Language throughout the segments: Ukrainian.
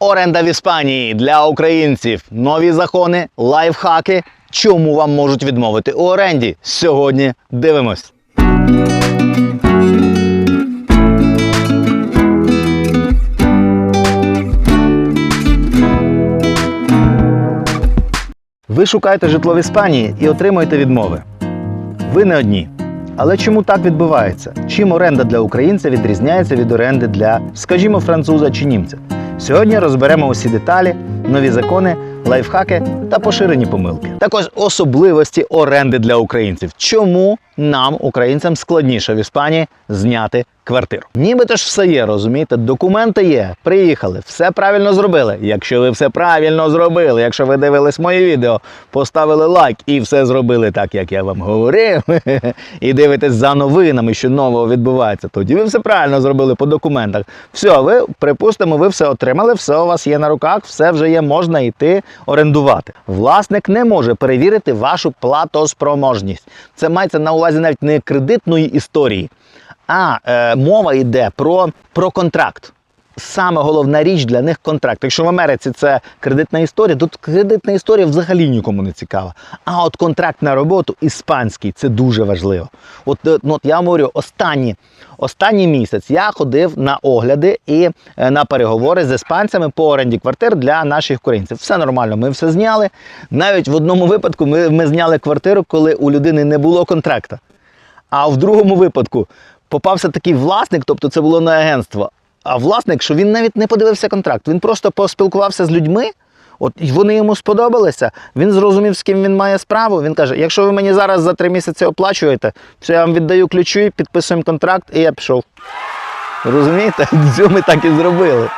Оренда в Іспанії для українців. Нові закони, лайфхаки. Чому вам можуть відмовити у оренді? Сьогодні дивимось. Ви шукаєте житло в Іспанії і отримуєте відмови. Ви не одні. Але чому так відбувається? Чим оренда для українця відрізняється від оренди для, скажімо, француза чи німця? Сьогодні розберемо усі деталі, нові закони, лайфхаки та поширені помилки. Також особливості оренди для українців. Чому нам, українцям, складніше в Іспанії зняти квартиру? Нібито ж все є, розумієте? Документи є, приїхали, все правильно зробили. Якщо ви все правильно зробили, якщо ви дивились моє відео, поставили лайк і все зробили так, як я вам говорив, і дивитесь за новинами, що нового відбувається, тоді ви все правильно зробили по документах. Все, ви припустимо, ви все отримали, все у вас є на руках, все вже є, можна йти орендувати. Власник не може перевірити вашу платоспроможність. Це мається на увазі навіть не кредитної історії, а е, мова йде про, про контракт. Саме головна річ для них контракт. Якщо в Америці це кредитна історія, тут кредитна історія взагалі нікому не цікава. А от контракт на роботу іспанський це дуже важливо. От, е, ну, от я говорю, останні, останній місяць я ходив на огляди і е, на переговори з іспанцями по оренді квартир для наших українців. Все нормально, ми все зняли. Навіть в одному випадку ми, ми зняли квартиру, коли у людини не було контракта. А в другому випадку попався такий власник, тобто це було не агентство. А власник, що він навіть не подивився контракт, він просто поспілкувався з людьми. От і вони йому сподобалися. Він зрозумів, з ким він має справу. Він каже: якщо ви мені зараз за три місяці оплачуєте, то я вам віддаю ключі, підписуємо контракт, і я пішов. Розумієте? Цю ми так і зробили.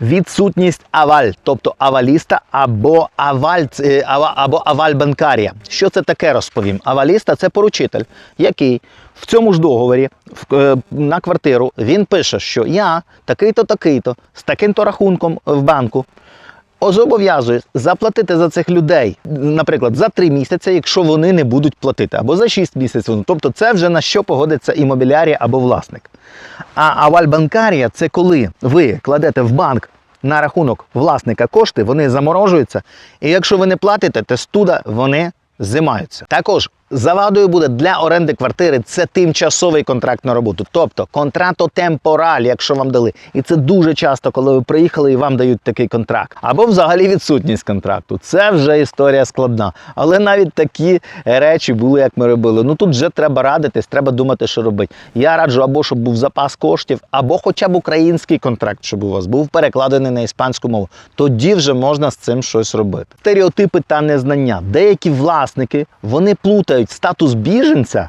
Відсутність аваль, тобто аваліста або аваль е, або аваль банкарія. Що це таке, розповім. Аваліста це поручитель, який в цьому ж договорі в- е, на квартиру він пише, що я такий-то, такий-то, з таким-то рахунком в банку. Зобов'язує заплатити за цих людей, наприклад, за три місяці, якщо вони не будуть платити, або за шість місяців. Тобто, це вже на що погодиться імобілярія або власник. А авальбанкарія це коли ви кладете в банк на рахунок власника кошти, вони заморожуються, і якщо ви не платите, то студа вони зимаються. Також завадою буде для оренди квартири це тимчасовий контракт на роботу, тобто контрато темпораль, якщо вам дали. І це дуже часто, коли ви приїхали і вам дають такий контракт. Або взагалі відсутність контракту. Це вже історія складна. Але навіть такі речі були, як ми робили. Ну тут вже треба радитись, треба думати, що робити. Я раджу або щоб був запас коштів, або хоча б український контракт, щоб у вас був перекладений на іспанську мову. Тоді вже можна з цим щось робити. Стереотипи та незнання. Деякі власники вони плутають статус біженця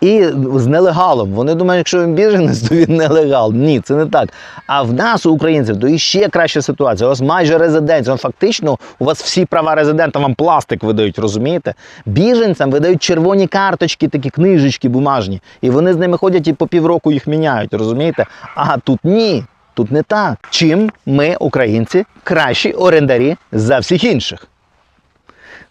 і з нелегалом. Вони думають, якщо він біженець, то він нелегал. Ні, це не так. А в нас, у українців, то іще краща ситуація. У вас майже резиденція. Фактично, у вас всі права резидента, вам пластик видають, розумієте? Біженцям видають червоні карточки, такі книжечки бумажні. І вони з ними ходять і по півроку їх міняють, розумієте? А тут ні. Тут не так. Чим ми, українці, кращі орендарі за всіх інших?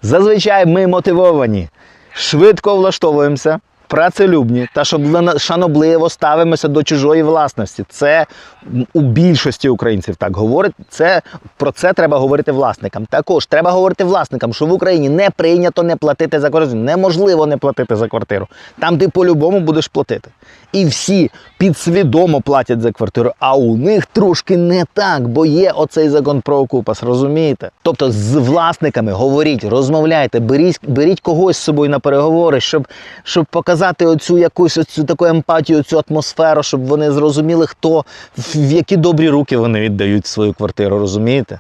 Зазвичай ми мотивовані, швидко влаштовуємося, працелюбні та шаблено- шанобливо ставимося до чужої власності. Це у більшості українців так говорить. Це про це треба говорити власникам. Також треба говорити власникам, що в Україні не прийнято не платити за квартиру. Неможливо не платити за квартиру. Там ти по-любому будеш платити. І всі підсвідомо платять за квартиру, а у них трошки не так, бо є оцей закон про окупас, розумієте? Тобто з власниками говоріть, розмовляйте, беріть, беріть когось з собою на переговори, щоб, щоб показати оцю якусь оцю таку емпатію, цю атмосферу, щоб вони зрозуміли, хто в які добрі руки вони віддають свою квартиру, розумієте?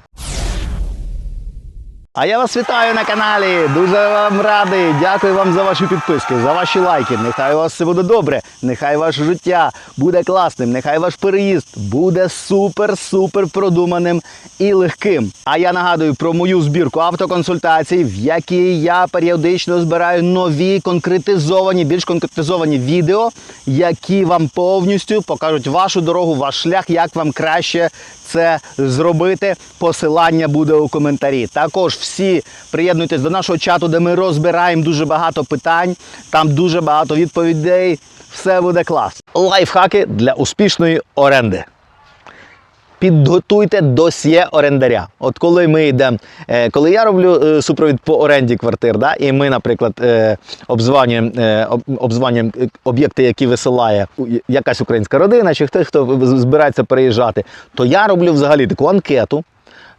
А я вас вітаю на каналі. Дуже вам радий. Дякую вам за ваші підписки, за ваші лайки. Нехай у вас все буде добре. Нехай ваше життя буде класним. Нехай ваш переїзд буде супер-супер продуманим і легким. А я нагадую про мою збірку автоконсультацій, в якій я періодично збираю нові конкретизовані, більш конкретизовані відео, які вам повністю покажуть вашу дорогу, ваш шлях, як вам краще це зробити. Посилання буде у коментарі. Також всі приєднуйтесь до нашого чату, де ми розбираємо дуже багато питань. Там дуже багато відповідей. Все буде клас. Лайфхаки для успішної оренди. Підготуйте досьє орендаря. От коли ми йдемо, е, коли я роблю е, супровід по оренді квартир, да, і ми, наприклад, е, обзванюємо, обзванюємо об'єкти, які висилає якась українська родина, чи хтось, хто збирається переїжджати, то я роблю взагалі таку анкету,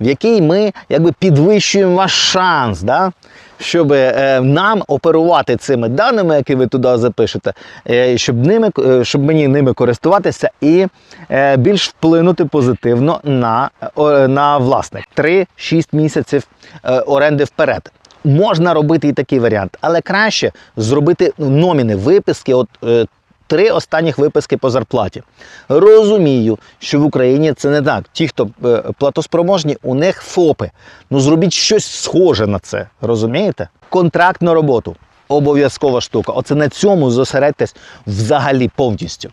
в якій ми якби підвищуємо ваш шанс, да? щоб е, нам оперувати цими даними, які ви туди запишете, е, щоб, ними, е, щоб мені ними користуватися і е, більш вплинути позитивно на, е, на власник. 3-6 місяців е, оренди вперед. Можна робити і такий варіант, але краще зробити номіни, виписки. От, е, Три останніх виписки по зарплаті. Розумію, що в Україні це не так. Ті, хто е, платоспроможні, у них ФОПи. Ну зробіть щось схоже на це. Розумієте? Контракт на роботу. Обов'язкова штука. Оце на цьому зосередьтесь взагалі повністю.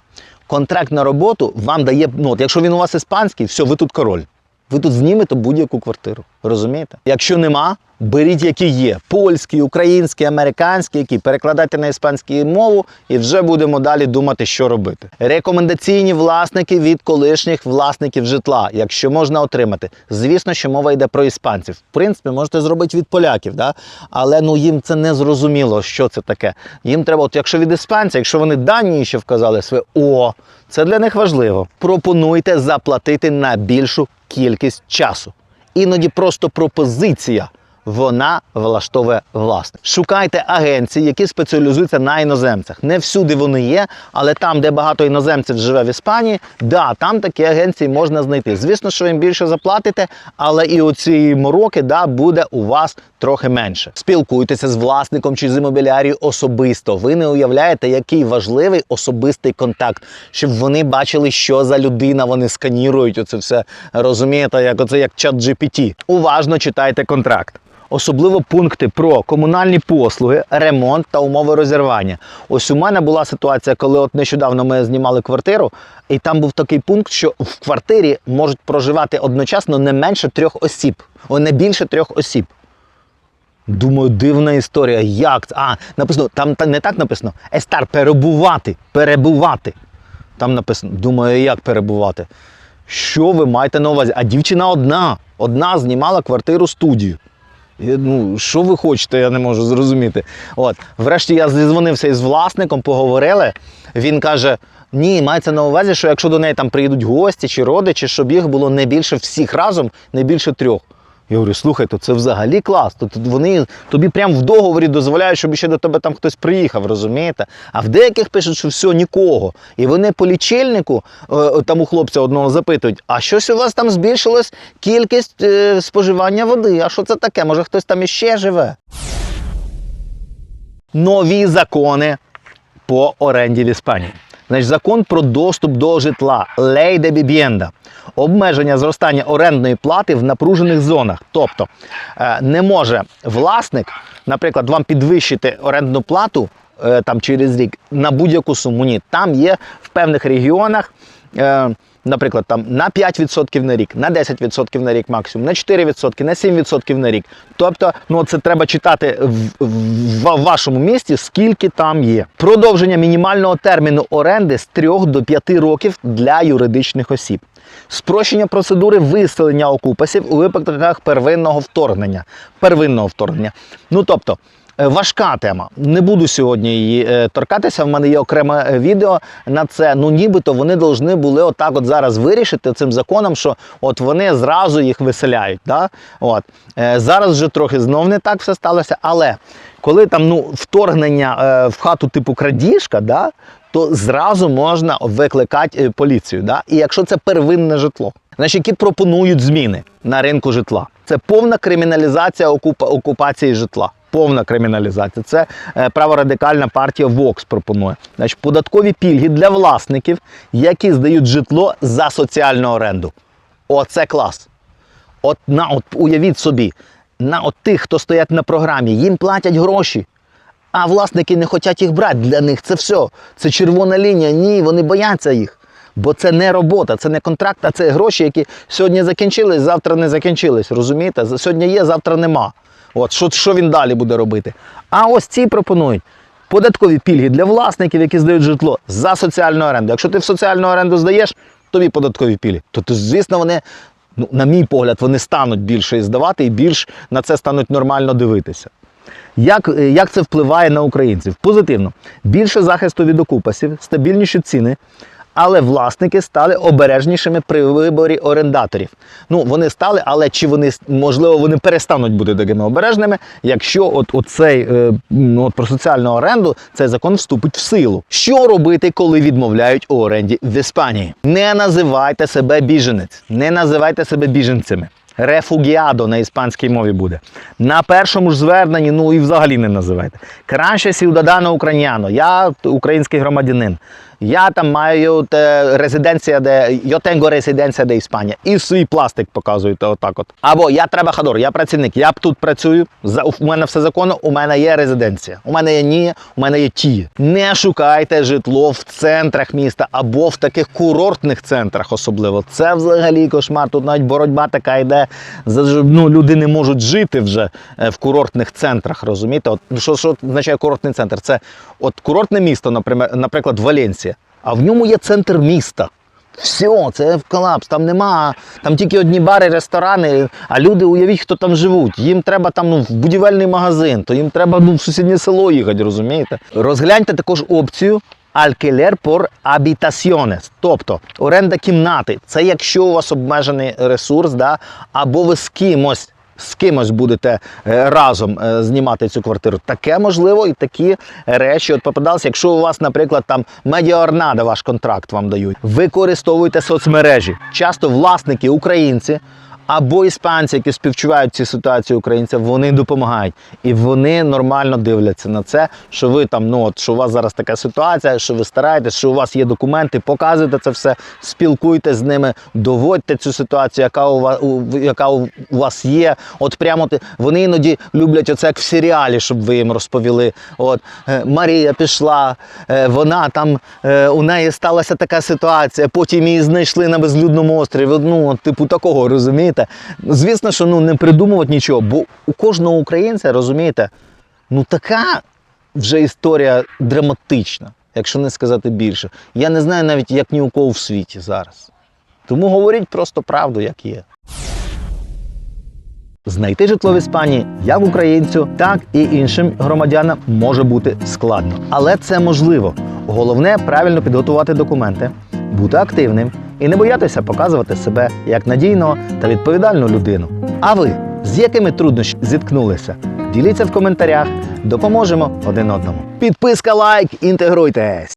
Контракт на роботу вам дає, ну от якщо він у вас іспанський, все, ви тут король. Ви тут знімете будь-яку квартиру. Розумієте? Якщо нема, беріть які є: польський, український, американський, які перекладайте на іспанську мову, і вже будемо далі думати, що робити. Рекомендаційні власники від колишніх власників житла, якщо можна отримати. Звісно, що мова йде про іспанців. В принципі, можете зробити від поляків, да? але ну їм це не зрозуміло, що це таке. Їм треба, от якщо від іспанця, якщо вони дані ще вказали своє, о, це для них важливо. Пропонуйте заплатити на більшу кількість часу. Іноді просто пропозиція. Вона влаштовує власне. Шукайте агенції, які спеціалізуються на іноземцях. Не всюди вони є, але там, де багато іноземців живе в Іспанії, да, там такі агенції можна знайти. Звісно, що їм більше заплатите, але і оці мороки да, буде у вас трохи менше. Спілкуйтеся з власником чи з імобілярією особисто. Ви не уявляєте, який важливий особистий контакт, щоб вони бачили, що за людина, вони сканірують оце все. Розумієте, як оце як чат GPT. Уважно читайте контракт. Особливо пункти про комунальні послуги, ремонт та умови розірвання. Ось у мене була ситуація, коли от нещодавно ми знімали квартиру, і там був такий пункт, що в квартирі можуть проживати одночасно не менше трьох осіб, о, не більше трьох осіб. Думаю, дивна історія. Як? це? А, написано, там не так написано. Естар перебувати. Перебувати. Там написано, думаю, як перебувати? Що ви маєте на увазі? А дівчина одна. Одна знімала квартиру студію. Ну, що ви хочете, я не можу зрозуміти. От, врешті я зізвонився із власником, поговорили. Він каже: ні, мається на увазі, що якщо до неї там приїдуть гості чи родичі, щоб їх було не більше всіх разом, не більше трьох. Я говорю, слухай, то це взагалі клас. Тут вони тобі прямо в договорі дозволяють, щоб ще до тебе там хтось приїхав, розумієте? А в деяких пишуть, що все, нікого. І вони по лічильнику, е, там у хлопця одного запитують, а щось у вас там збільшилась кількість е, споживання води? А що це таке? Може хтось там іще живе? Нові закони по оренді в Іспанії. Значить, закон про доступ до житла Ley de Vivienda. Обмеження зростання орендної плати в напружених зонах. Тобто е, не може власник, наприклад, вам підвищити орендну плату е, там через рік на будь-яку суму. Ні, там є в певних регіонах. Наприклад, там на 5% на рік, на 10% на рік максимум, на 4%, на 7% на рік. Тобто, ну це треба читати в, в, в вашому місті, скільки там є. Продовження мінімального терміну оренди з 3 до 5 років для юридичних осіб. Спрощення процедури виселення окупасів у випадках первинного вторгнення. Первинного вторгнення. Ну тобто. Е, Важка тема. Не буду сьогодні її е, торкатися. В мене є окреме е, відео на це. Ну, нібито вони повинні були отак от зараз вирішити цим законом, що от вони зразу їх виселяють. Да? От. Зараз вже трохи знов не так все сталося. Але коли там ну, вторгнення в хату типу крадіжка, да? то зразу можна викликати поліцію. Да? І якщо це первинне житло, значить, які пропонують зміни на ринку житла, це повна криміналізація окупа- окупації житла. Повна криміналізація. Це е, праворадикальна партія Vox пропонує. Значить, податкові пільги для власників, які здають житло за соціальну оренду. Оце клас. От на от уявіть собі, на от тих, хто стоять на програмі, їм платять гроші. А власники не хочуть їх брати. Для них це все. Це червона лінія. Ні, вони бояться їх. Бо це не робота, це не контракт, а це гроші, які сьогодні закінчились, завтра не закінчились. Розумієте? Сьогодні є, завтра нема. От що, що він далі буде робити? А ось ці пропонують податкові пільги для власників, які здають житло за соціальну оренду. Якщо ти в соціальну оренду здаєш, оптові податкові пілі, то, то звісно, вони, ну, на мій погляд, вони стануть більше здавати і більш на це стануть нормально дивитися. Як, як це впливає на українців? Позитивно. Більше захисту від окупасів, стабільніші ціни, але власники стали обережнішими при виборі орендаторів. Ну, вони стали, але чи вони можливо вони перестануть бути такими обережними, якщо от, от цей е, ну, от про соціальну оренду цей закон вступить в силу. Що робити, коли відмовляють у оренді в Іспанії? Не називайте себе біженець, не називайте себе біженцями. Рефугіадо на іспанській мові буде. На першому ж зверненні, ну і взагалі не називайте. Краще сівдадано україняно. Я український громадянин. Я там маю те, резиденція, де yo tengo резиденція де Іспанія. І свій пластик показуєте отак. От. Або я трабахадор, я працівник, я тут працюю. За у мене все законно, у мене є резиденція. У мене є ні, у мене є ті. Не шукайте житло в центрах міста або в таких курортних центрах, особливо. Це взагалі кошмар. Тут навіть боротьба така йде. Ну, люди не можуть жити вже е, в курортних центрах. Розумієте? От що, що означає курортний центр? Це от курортне місто, наприклад, наприклад, Валенсія, а в ньому є центр міста. Все, це колапс. Там нема, там тільки одні бари, ресторани, а люди, уявіть, хто там живуть. Їм треба там ну, в будівельний магазин, то їм треба ну, в сусіднє село їхати, розумієте? Розгляньте також опцію alquiler por habitaciones, тобто оренда кімнати. Це якщо у вас обмежений ресурс, да, або ви з кимось. З кимось будете е, разом е, знімати цю квартиру. Таке можливо, і такі речі от попадалися. Якщо у вас, наприклад, там медіаорнада, ваш контракт вам дають, використовуйте соцмережі. Часто власники українці або іспанці, які співчувають ці ситуації українцям, вони допомагають. І вони нормально дивляться на це, що ви там, ну от що у вас зараз така ситуація, що ви стараєтесь, що у вас є документи, показуйте це все, спілкуйтесь з ними, доводьте цю ситуацію, яка у вас, у, яка у вас є. От прямо вони іноді люблять оце як в серіалі, щоб ви їм розповіли. От е, Марія пішла, е, вона там е, у неї сталася така ситуація, потім її знайшли на безлюдному острові. Ну, типу такого, розумієте? Звісно, що ну не придумувати нічого, бо у кожного українця, розумієте, ну така вже історія драматична, якщо не сказати більше. Я не знаю навіть як ні у кого в світі зараз. Тому говоріть просто правду, як є. Знайти житло в Іспанії як українцю, так і іншим громадянам може бути складно. Але це можливо. Головне правильно підготувати документи, бути активним і не боятися показувати себе як надійного та відповідальну людину. А ви з якими труднощами зіткнулися? Діліться в коментарях, допоможемо один одному. Підписка, лайк, інтегруйтесь!